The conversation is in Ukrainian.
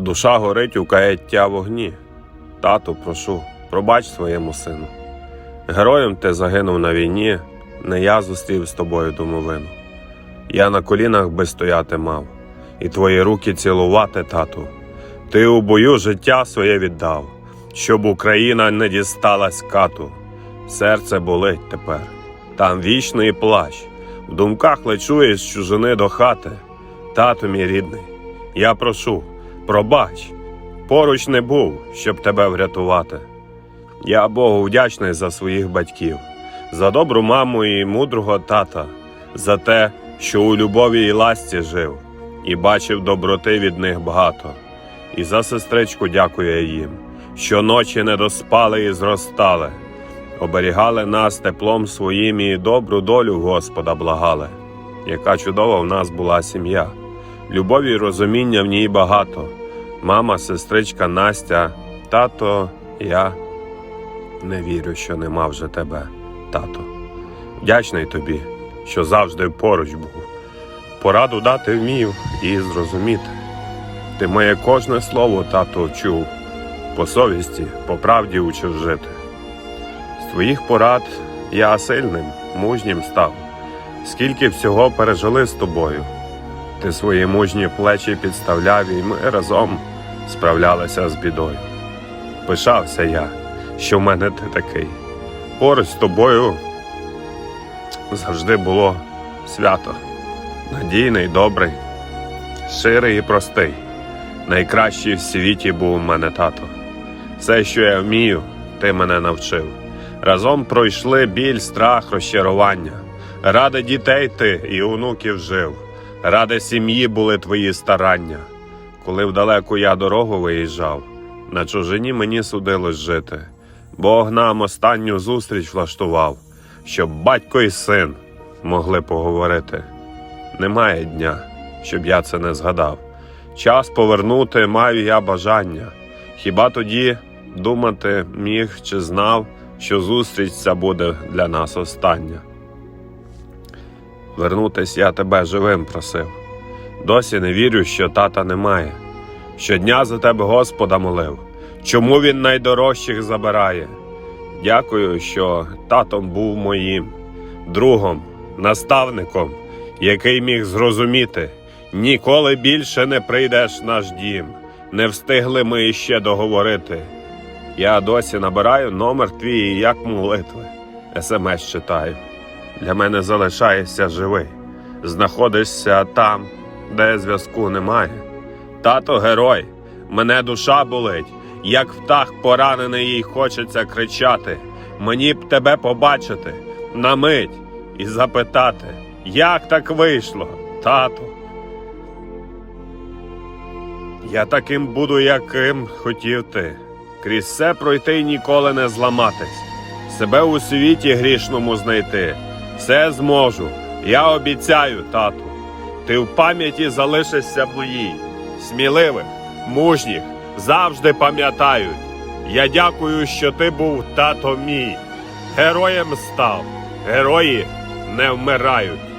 Душа горить у каяття вогні. Тату, прошу, пробач своєму сину. Героєм ти загинув на війні, не я зустрів з тобою домовину. Я на колінах би стояти мав, і твої руки цілувати, тату. Ти у бою життя своє віддав, щоб Україна не дісталась кату. Серце болить тепер, там вічний плач. В думках лечу із чужини до хати. Тату мій рідний, я прошу, пробач, поруч не був, щоб тебе врятувати. Я Богу вдячний за своїх батьків, за добру маму і мудрого тата, за те, що у любові і ласті жив, і бачив доброти від них багато. І за сестричку дякую їм, що ночі не доспали і зростали, оберігали нас теплом своїм і добру долю Господа благали. Яка чудова в нас була сім'я, любові й розуміння в ній багато. Мама, сестричка Настя, тато, я. Не вірю, що нема вже тебе, тато. Вдячний тобі, що завжди поруч був. Пораду дати вмів і зрозуміти. Ти моє кожне слово, тато, чув, по совісті, по правді учив жити. З твоїх порад я сильним, мужнім став, скільки всього пережили з тобою. Ти свої мужні плечі підставляв, і ми разом справлялися з бідою. Пишався я, що в мене ти такий. Поруч з тобою завжди було свято, надійний, добрий, ширий і простий. Найкращий в світі був у мене тато. Все, що я вмію, ти мене навчив. Разом пройшли біль, страх, розчарування. Ради дітей ти і онуків жив. Ради сім'ї були твої старання. Коли в далеку я дорогу виїжджав, на чужині мені судилось жити. Бог нам останню зустріч влаштував, щоб батько і син могли поговорити. Немає дня, щоб я це не згадав. Час повернути маю я бажання. Хіба тоді думати міг чи знав, що зустріч ця буде для нас остання? Вернутись я тебе живим просив. Досі не вірю, що тата немає. Щодня за тебе Господа молив. Чому він найдорожчих забирає? Дякую, що татом був моїм, другом, наставником, який міг зрозуміти, ніколи більше не прийдеш в наш дім. Не встигли ми іще договорити. Я досі набираю номер твій як молитви, смс читаю. Для мене залишаєшся живий, знаходишся там, де зв'язку немає. Тато герой, мене душа болить, як птах поранений, їй хочеться кричати. Мені б тебе побачити на мить і запитати, як так вийшло, тато. Я таким буду, яким хотів ти. Крізь все пройти й ніколи не зламатись, себе у світі грішному знайти. Все зможу, я обіцяю, тату. Ти в пам'яті залишишся моїй, сміливих, мужніх, завжди пам'ятають. Я дякую, що ти був тато мій. Героєм став, герої не вмирають.